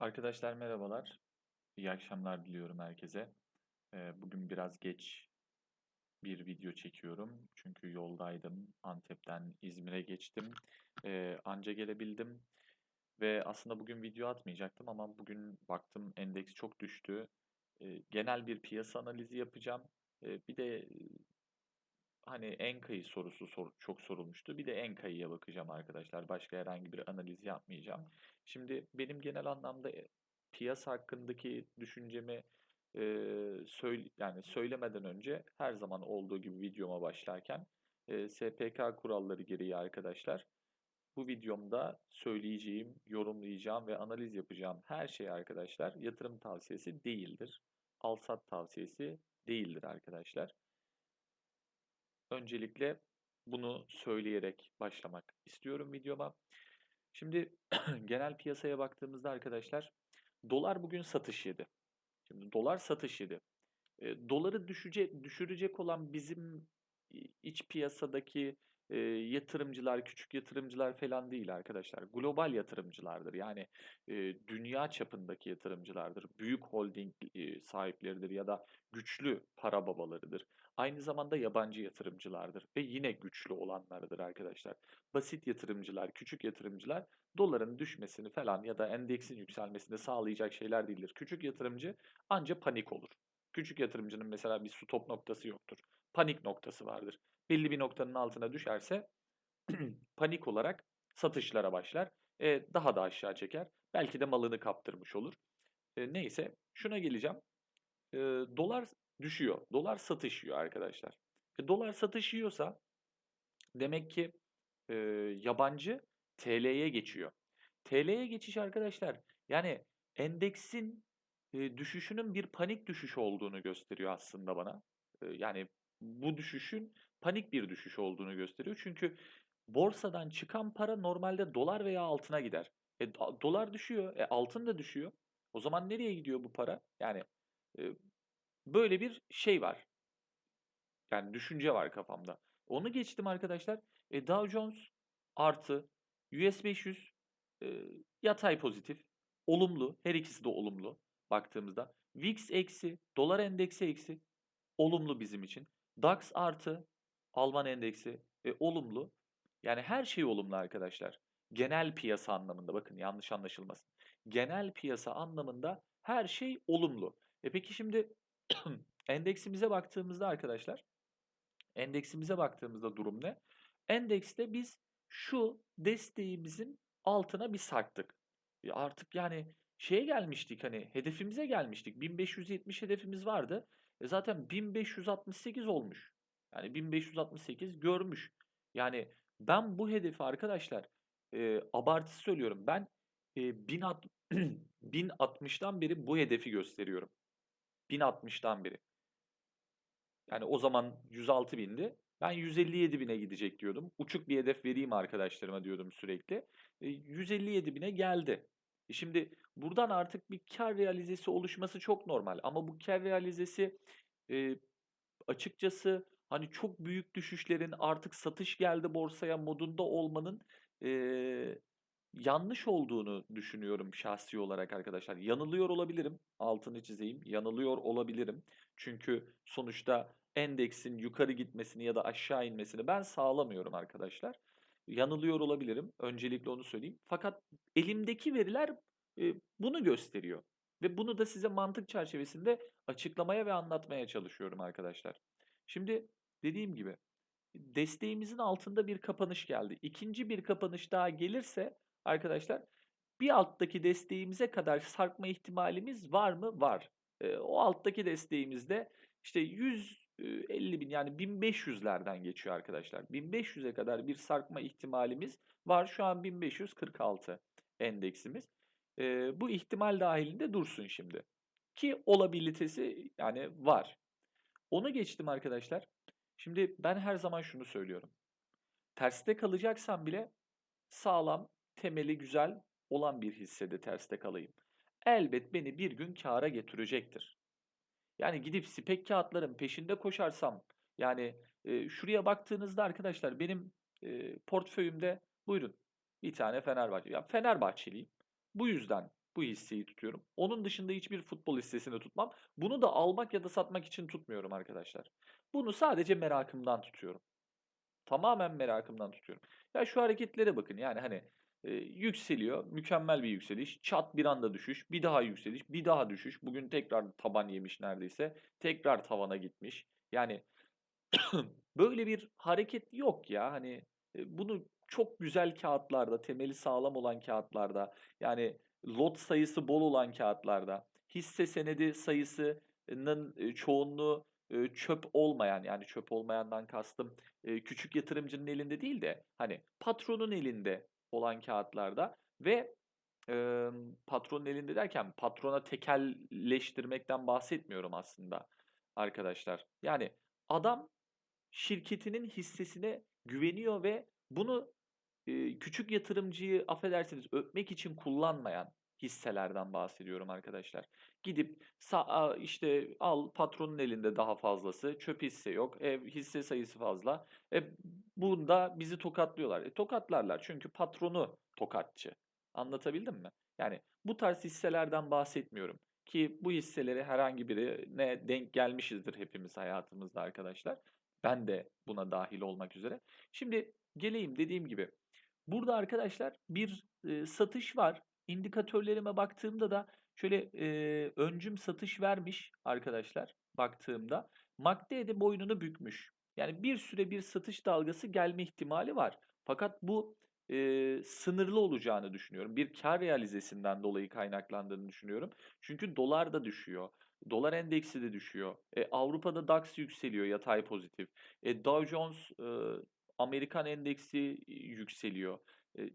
Arkadaşlar merhabalar. İyi akşamlar diliyorum herkese. Bugün biraz geç bir video çekiyorum. Çünkü yoldaydım. Antep'ten İzmir'e geçtim. Anca gelebildim. Ve aslında bugün video atmayacaktım ama bugün baktım endeks çok düştü. Genel bir piyasa analizi yapacağım. Bir de hani Enka'yı sorusu sor- çok sorulmuştu. Bir de Enka'ya bakacağım arkadaşlar. Başka herhangi bir analiz yapmayacağım. Şimdi benim genel anlamda e, piyasa hakkındaki düşüncemi e, söyle, yani söylemeden önce her zaman olduğu gibi videoma başlarken e, SPK kuralları gereği arkadaşlar bu videomda söyleyeceğim, yorumlayacağım ve analiz yapacağım her şey arkadaşlar yatırım tavsiyesi değildir. Al-sat tavsiyesi değildir arkadaşlar. Öncelikle bunu söyleyerek başlamak istiyorum videoma. Şimdi genel piyasaya baktığımızda arkadaşlar dolar bugün satış yedi. Şimdi dolar satış yedi. E, doları düşecek, düşürecek olan bizim iç piyasadaki e, yatırımcılar, küçük yatırımcılar falan değil arkadaşlar. Global yatırımcılardır. Yani e, dünya çapındaki yatırımcılardır. Büyük holding e, sahipleridir ya da güçlü para babalarıdır. Aynı zamanda yabancı yatırımcılardır ve yine güçlü olanlardır arkadaşlar. Basit yatırımcılar, küçük yatırımcılar doların düşmesini falan ya da endeksin yükselmesini sağlayacak şeyler değildir. Küçük yatırımcı anca panik olur. Küçük yatırımcının mesela bir stop noktası yoktur. Panik noktası vardır. Belli bir noktanın altına düşerse panik olarak satışlara başlar. E, daha da aşağı çeker. Belki de malını kaptırmış olur. E, neyse şuna geleceğim. E, dolar düşüyor. Dolar satışıyor arkadaşlar. E, dolar satışıyorsa demek ki e, yabancı TL'ye geçiyor. TL'ye geçiş arkadaşlar yani endeksin e, düşüşünün bir panik düşüş olduğunu gösteriyor aslında bana. E, yani bu düşüşün panik bir düşüş olduğunu gösteriyor. Çünkü borsadan çıkan para normalde dolar veya altına gider. E, dolar düşüyor, e, altın da düşüyor. O zaman nereye gidiyor bu para? Yani e, böyle bir şey var. Yani düşünce var kafamda. Onu geçtim arkadaşlar. E, Dow Jones artı US 500 e, yatay pozitif. Olumlu. Her ikisi de olumlu baktığımızda. VIX eksi, dolar endeksi eksi. Olumlu bizim için. DAX artı, Alman endeksi e, olumlu. Yani her şey olumlu arkadaşlar. Genel piyasa anlamında bakın yanlış anlaşılmasın. Genel piyasa anlamında her şey olumlu. E peki şimdi endeksimize baktığımızda arkadaşlar endeksimize baktığımızda durum ne? Endekste biz şu desteğimizin altına bir sarktık. Artık yani şeye gelmiştik hani hedefimize gelmiştik. 1570 hedefimiz vardı. E zaten 1568 olmuş. Yani 1568 görmüş. Yani ben bu hedefi arkadaşlar e, abartı söylüyorum. Ben e, 1060'dan beri bu hedefi gösteriyorum. 1060'dan beri. Yani o zaman 106 bindi. Ben 157 bine gidecek diyordum. Uçuk bir hedef vereyim arkadaşlarıma diyordum sürekli. E, 157 bine geldi. E şimdi buradan artık bir kar realizesi oluşması çok normal. Ama bu kar realizesi e, açıkçası hani çok büyük düşüşlerin artık satış geldi borsaya modunda olmanın e, yanlış olduğunu düşünüyorum şahsi olarak arkadaşlar. Yanılıyor olabilirim. Altını çizeyim. Yanılıyor olabilirim. Çünkü sonuçta endeksin yukarı gitmesini ya da aşağı inmesini ben sağlamıyorum arkadaşlar. Yanılıyor olabilirim. Öncelikle onu söyleyeyim. Fakat elimdeki veriler e, bunu gösteriyor. Ve bunu da size mantık çerçevesinde açıklamaya ve anlatmaya çalışıyorum arkadaşlar. Şimdi dediğim gibi desteğimizin altında bir kapanış geldi. İkinci bir kapanış daha gelirse arkadaşlar bir alttaki desteğimize kadar sarkma ihtimalimiz var mı? Var. E, o alttaki desteğimizde işte 150 bin yani 1500'lerden geçiyor arkadaşlar. 1500'e kadar bir sarkma ihtimalimiz var. Şu an 1546 endeksimiz. E, bu ihtimal dahilinde dursun şimdi. Ki olabilitesi yani var. Onu geçtim arkadaşlar. Şimdi ben her zaman şunu söylüyorum. Terste kalacaksam bile sağlam, temeli güzel olan bir hissede terste kalayım. Elbet beni bir gün kâra getirecektir. Yani gidip spek kağıtların peşinde koşarsam yani e, şuraya baktığınızda arkadaşlar benim e, portföyümde buyurun bir tane Fenerbahçe. Ya Fenerbahçeliyim. Bu yüzden Bu hisseyi tutuyorum. Onun dışında hiçbir futbol hissesini tutmam. Bunu da almak ya da satmak için tutmuyorum arkadaşlar. Bunu sadece merakımdan tutuyorum. Tamamen merakımdan tutuyorum. Ya şu hareketlere bakın. Yani hani yükseliyor. Mükemmel bir yükseliş. Çat bir anda düşüş. Bir daha yükseliş. Bir daha düşüş. Bugün tekrar taban yemiş neredeyse. Tekrar tavana gitmiş. Yani böyle bir hareket yok ya. Hani e, bunu çok güzel kağıtlarda, temeli sağlam olan kağıtlarda, yani lot sayısı bol olan kağıtlarda, hisse senedi sayısının e, çoğunluğu e, çöp olmayan yani çöp olmayandan kastım küçük yatırımcının elinde değil de hani patronun elinde olan kağıtlarda ve e, patronun elinde derken patrona tekelleştirmekten bahsetmiyorum aslında arkadaşlar. Yani adam şirketinin hissesine güveniyor ve bunu e, küçük yatırımcıyı affedersiniz öpmek için kullanmayan hisselerden bahsediyorum arkadaşlar. Gidip işte al patronun elinde daha fazlası, çöp hisse yok, ev hisse sayısı fazla. E, bunda bizi tokatlıyorlar. E, tokatlarlar çünkü patronu tokatçı. Anlatabildim mi? Yani bu tarz hisselerden bahsetmiyorum ki bu hisseleri herhangi birine denk gelmişizdir hepimiz hayatımızda arkadaşlar. Ben de buna dahil olmak üzere. Şimdi geleyim dediğim gibi. Burada arkadaşlar bir e, satış var. İndikatörlerime baktığımda da şöyle e, öncüm satış vermiş arkadaşlar baktığımda. MACD de boynunu bükmüş. Yani bir süre bir satış dalgası gelme ihtimali var. Fakat bu e, sınırlı olacağını düşünüyorum. Bir kar realizesinden dolayı kaynaklandığını düşünüyorum. Çünkü dolar da düşüyor. Dolar endeksi de düşüyor. E, Avrupa'da DAX yükseliyor yatay pozitif. E, Dow Jones e, Amerikan endeksi yükseliyor. E,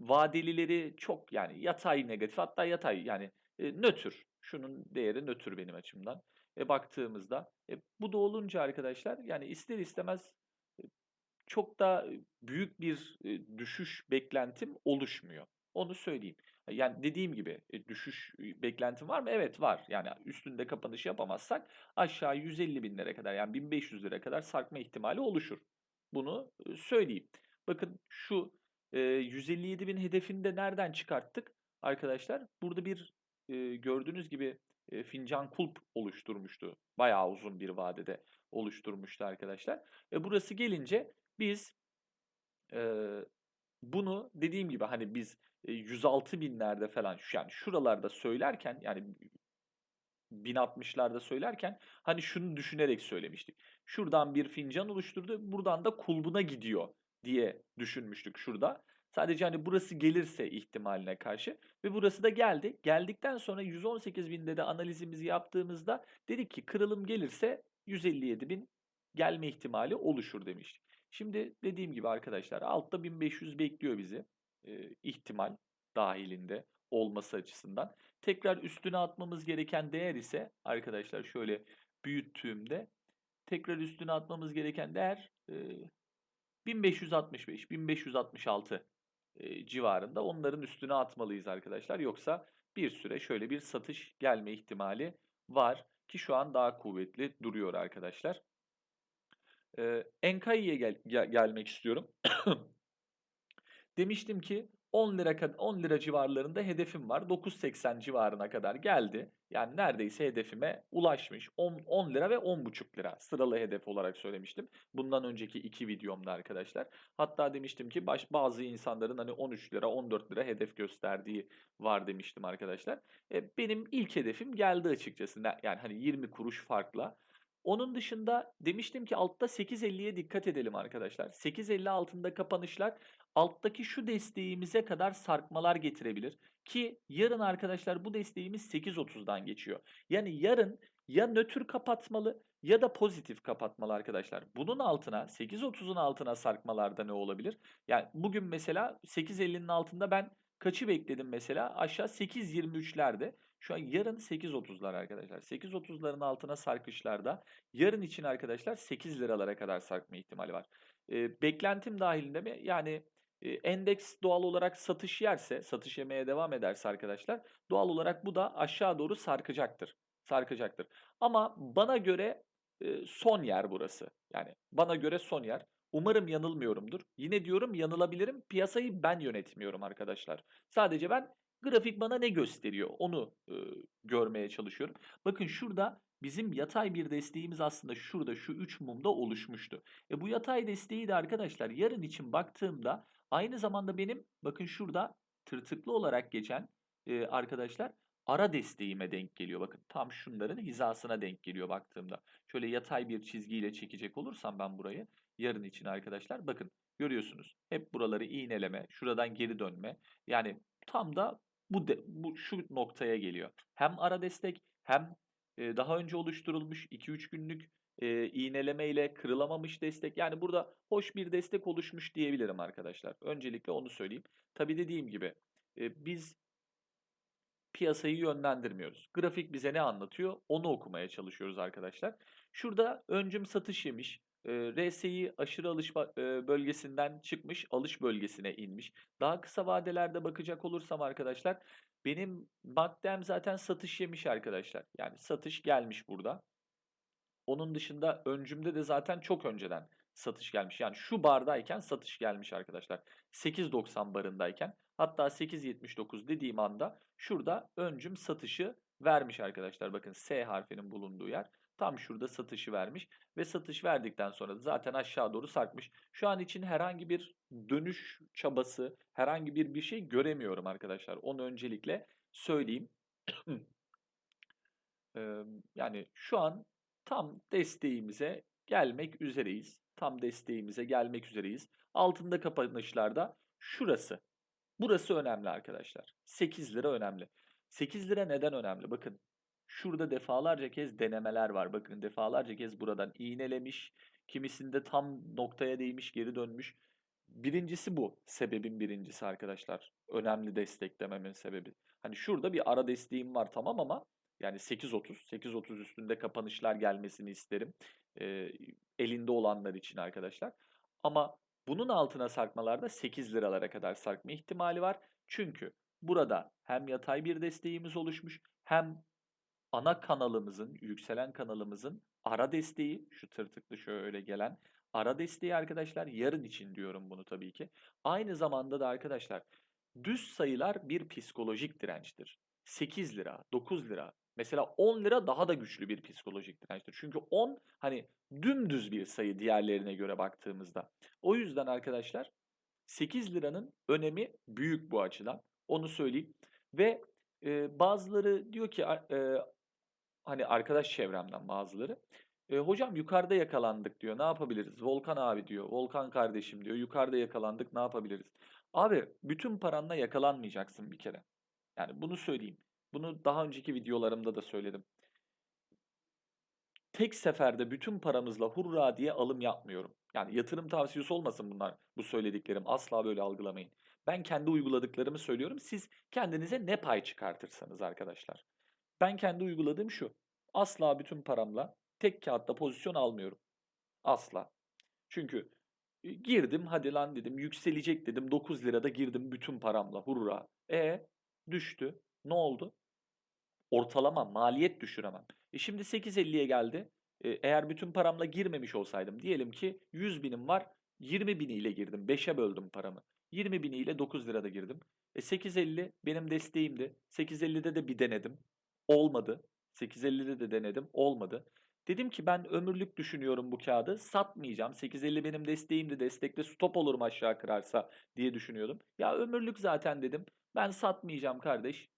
vadelileri çok yani yatay negatif hatta yatay yani e, nötr. Şunun değeri nötr benim açımdan. E, baktığımızda e, bu da olunca arkadaşlar yani ister istemez e, çok da büyük bir e, düşüş beklentim oluşmuyor. Onu söyleyeyim. Yani dediğim gibi e, düşüş e, beklentim var mı? Evet var. Yani üstünde kapanış yapamazsak aşağı 150 bin lira kadar yani 1500 lira kadar sarkma ihtimali oluşur. Bunu e, söyleyeyim. Bakın şu e, 157 bin hedefini de nereden çıkarttık arkadaşlar? Burada bir e, gördüğünüz gibi e, fincan kulp oluşturmuştu. Bayağı uzun bir vadede oluşturmuştu arkadaşlar. Ve burası gelince biz e, bunu dediğim gibi hani biz 106 binlerde falan yani şuralarda söylerken yani 1060'larda söylerken hani şunu düşünerek söylemiştik. Şuradan bir fincan oluşturdu, buradan da kulbuna gidiyor diye düşünmüştük şurada. Sadece hani burası gelirse ihtimaline karşı ve burası da geldi. Geldikten sonra 118 binde de analizimizi yaptığımızda dedik ki kırılım gelirse 157 bin gelme ihtimali oluşur demiştik. Şimdi dediğim gibi arkadaşlar altta 1500 bekliyor bizi e, ihtimal dahilinde olması açısından. Tekrar üstüne atmamız gereken değer ise arkadaşlar şöyle büyüttüğümde tekrar üstüne atmamız gereken değer e, 1565, 1566 e, civarında onların üstüne atmalıyız arkadaşlar. Yoksa bir süre şöyle bir satış gelme ihtimali var ki şu an daha kuvvetli duruyor arkadaşlar. E, Enkai'ye gel, gel, gelmek istiyorum. Demiştim ki 10 lira 10 lira civarlarında hedefim var. 9.80 civarına kadar geldi. Yani neredeyse hedefime ulaşmış. 10, 10 lira ve 10.5 lira sıralı hedef olarak söylemiştim. Bundan önceki iki videomda arkadaşlar. Hatta demiştim ki baş, bazı insanların hani 13 lira 14 lira hedef gösterdiği var demiştim arkadaşlar. E, benim ilk hedefim geldi açıkçası. Yani hani 20 kuruş farkla. Onun dışında demiştim ki altta 8.50'ye dikkat edelim arkadaşlar. 8.50 altında kapanışlar alttaki şu desteğimize kadar sarkmalar getirebilir. Ki yarın arkadaşlar bu desteğimiz 8.30'dan geçiyor. Yani yarın ya nötr kapatmalı ya da pozitif kapatmalı arkadaşlar. Bunun altına 8.30'un altına sarkmalarda ne olabilir? Yani bugün mesela 8.50'nin altında ben kaçı bekledim mesela? Aşağı 8.23'lerde. Şu an yarın 8.30'lar arkadaşlar. 8.30'ların altına sarkışlarda yarın için arkadaşlar 8 liralara kadar sarkma ihtimali var. E, beklentim dahilinde mi? Yani endeks doğal olarak satış yerse, satış yemeye devam ederse arkadaşlar doğal olarak bu da aşağı doğru sarkacaktır. Sarkacaktır. Ama bana göre son yer burası. Yani bana göre son yer. Umarım yanılmıyorumdur. Yine diyorum yanılabilirim. Piyasayı ben yönetmiyorum arkadaşlar. Sadece ben grafik bana ne gösteriyor onu e, görmeye çalışıyorum. Bakın şurada bizim yatay bir desteğimiz aslında şurada şu 3 mumda oluşmuştu. E bu yatay desteği de arkadaşlar yarın için baktığımda aynı zamanda benim bakın şurada tırtıklı olarak geçen e, arkadaşlar ara desteğime denk geliyor. Bakın tam şunların hizasına denk geliyor baktığımda. Şöyle yatay bir çizgiyle çekecek olursam ben burayı yarın için arkadaşlar bakın görüyorsunuz. Hep buraları iğneleme, şuradan geri dönme. Yani tam da bu, de, bu şu noktaya geliyor. Hem ara destek hem e, daha önce oluşturulmuş 2-3 günlük e, iğneleme ile kırılamamış destek. Yani burada hoş bir destek oluşmuş diyebilirim arkadaşlar. Öncelikle onu söyleyeyim. Tabii dediğim gibi e, biz piyasayı yönlendirmiyoruz. Grafik bize ne anlatıyor? Onu okumaya çalışıyoruz arkadaşlar. Şurada öncüm satış yemiş. E, RSI aşırı alış e, bölgesinden çıkmış, alış bölgesine inmiş. Daha kısa vadelerde bakacak olursam arkadaşlar, benim maddem zaten satış yemiş arkadaşlar. Yani satış gelmiş burada. Onun dışında öncümde de zaten çok önceden satış gelmiş. Yani şu bardayken satış gelmiş arkadaşlar. 8.90 barındayken hatta 8.79 dediğim anda şurada öncüm satışı vermiş arkadaşlar. Bakın S harfinin bulunduğu yer. Tam şurada satışı vermiş ve satış verdikten sonra da zaten aşağı doğru sarkmış. Şu an için herhangi bir dönüş çabası, herhangi bir bir şey göremiyorum arkadaşlar. Onu öncelikle söyleyeyim. Yani şu an tam desteğimize gelmek üzereyiz. Tam desteğimize gelmek üzereyiz. Altında kapanışlarda şurası. Burası önemli arkadaşlar. 8 lira önemli. 8 lira neden önemli? Bakın şurada defalarca kez denemeler var. Bakın defalarca kez buradan iğnelemiş. Kimisinde tam noktaya değmiş geri dönmüş. Birincisi bu. Sebebin birincisi arkadaşlar. Önemli destek dememin sebebi. Hani şurada bir ara desteğim var tamam ama yani 8.30, 8.30 üstünde kapanışlar gelmesini isterim. Ee, elinde olanlar için arkadaşlar. Ama bunun altına sarkmalarda 8 liralara kadar sarkma ihtimali var. Çünkü burada hem yatay bir desteğimiz oluşmuş hem ana kanalımızın, yükselen kanalımızın ara desteği, şu tırtıklı şöyle gelen ara desteği arkadaşlar yarın için diyorum bunu tabii ki. Aynı zamanda da arkadaşlar düz sayılar bir psikolojik dirençtir. 8 lira, 9 lira, mesela 10 lira daha da güçlü bir psikolojik dirençtir. Çünkü 10 hani dümdüz bir sayı diğerlerine göre baktığımızda. O yüzden arkadaşlar 8 liranın önemi büyük bu açıdan. Onu söyleyeyim. Ve e, bazıları diyor ki e, hani arkadaş çevremden bazıları e, hocam yukarıda yakalandık diyor. Ne yapabiliriz? Volkan abi diyor. Volkan kardeşim diyor. Yukarıda yakalandık. Ne yapabiliriz? Abi bütün paranla yakalanmayacaksın bir kere. Yani bunu söyleyeyim. Bunu daha önceki videolarımda da söyledim. Tek seferde bütün paramızla hurra diye alım yapmıyorum. Yani yatırım tavsiyesi olmasın bunlar, bu söylediklerim. Asla böyle algılamayın. Ben kendi uyguladıklarımı söylüyorum. Siz kendinize ne pay çıkartırsanız arkadaşlar. Ben kendi uyguladığım şu. Asla bütün paramla tek kağıtta pozisyon almıyorum. Asla. Çünkü e, girdim hadi lan dedim yükselecek dedim 9 lirada girdim bütün paramla hurra. E düştü. Ne oldu? Ortalama maliyet düşüremem. E şimdi 8.50'ye geldi. E, eğer bütün paramla girmemiş olsaydım diyelim ki 100 binim var 20 biniyle girdim. 5'e böldüm paramı. 20 biniyle 9 lirada girdim. E 8.50 benim desteğimdi. 8.50'de de bir denedim. Olmadı. 8.50'de de denedim. Olmadı. Dedim ki ben ömürlük düşünüyorum bu kağıdı. Satmayacağım. 8.50 benim desteğimdi. Destekte stop olurum aşağı kırarsa diye düşünüyordum. Ya ömürlük zaten dedim. Ben satmayacağım kardeş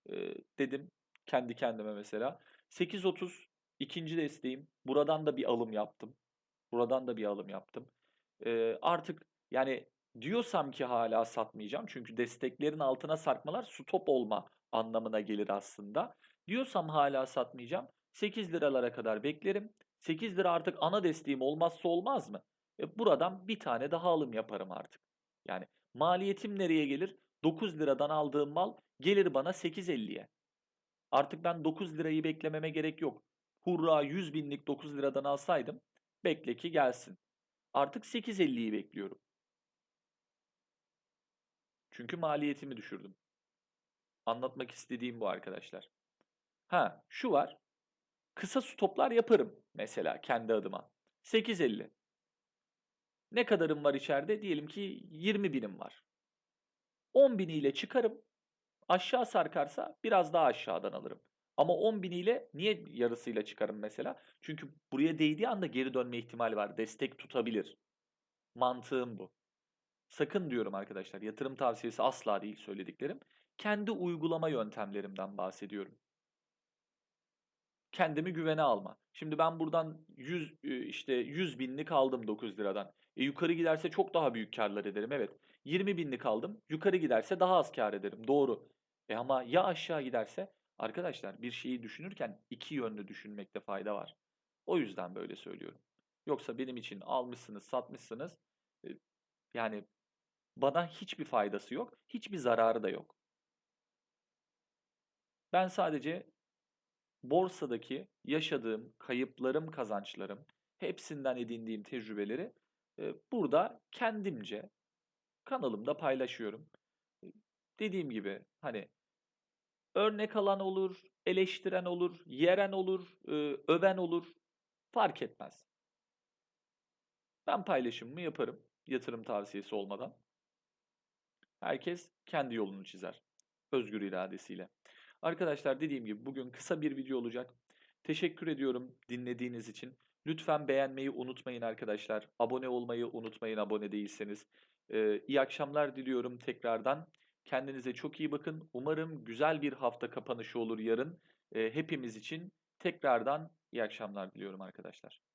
dedim kendi kendime mesela. 8.30 ikinci desteğim. Buradan da bir alım yaptım. Buradan da bir alım yaptım. Artık yani diyorsam ki hala satmayacağım. Çünkü desteklerin altına sarkmalar stop olma anlamına gelir aslında. Diyorsam hala satmayacağım. 8 liralara kadar beklerim. 8 lira artık ana desteğim olmazsa olmaz mı? E buradan bir tane daha alım yaparım artık. Yani maliyetim nereye gelir? 9 liradan aldığım mal gelir bana 8.50'ye. Artık ben 9 lirayı beklememe gerek yok. Hurra 100 binlik 9 liradan alsaydım bekle ki gelsin. Artık 8.50'yi bekliyorum. Çünkü maliyetimi düşürdüm. Anlatmak istediğim bu arkadaşlar. Ha şu var. Kısa stoplar yaparım mesela kendi adıma. 8.50. Ne kadarım var içeride? Diyelim ki 20 binim var. 10 biniyle çıkarım. Aşağı sarkarsa biraz daha aşağıdan alırım. Ama 10.000 ile niye yarısıyla çıkarım mesela? Çünkü buraya değdiği anda geri dönme ihtimali var. Destek tutabilir. Mantığım bu. Sakın diyorum arkadaşlar yatırım tavsiyesi asla değil söylediklerim. Kendi uygulama yöntemlerimden bahsediyorum. Kendimi güvene alma. Şimdi ben buradan 100 e, işte 100 binlik aldım 9 liradan. E yukarı giderse çok daha büyük karlar ederim. Evet. 20 binlik aldım. Yukarı giderse daha az kar ederim. Doğru. E ama ya aşağı giderse? Arkadaşlar bir şeyi düşünürken iki yönlü düşünmekte fayda var. O yüzden böyle söylüyorum. Yoksa benim için almışsınız, satmışsınız. e, Yani bana hiçbir faydası yok. Hiçbir zararı da yok. Ben sadece borsadaki yaşadığım kayıplarım, kazançlarım, hepsinden edindiğim tecrübeleri e, burada kendimce kanalımda paylaşıyorum. Dediğim gibi hani örnek alan olur, eleştiren olur, yeren olur, öven olur. Fark etmez. Ben paylaşımımı yaparım yatırım tavsiyesi olmadan. Herkes kendi yolunu çizer. Özgür iradesiyle. Arkadaşlar dediğim gibi bugün kısa bir video olacak. Teşekkür ediyorum dinlediğiniz için. Lütfen beğenmeyi unutmayın arkadaşlar. Abone olmayı unutmayın abone değilseniz. Ee, iyi akşamlar diliyorum tekrardan. Kendinize çok iyi bakın. Umarım güzel bir hafta kapanışı olur yarın. Ee, hepimiz için tekrardan iyi akşamlar diliyorum arkadaşlar.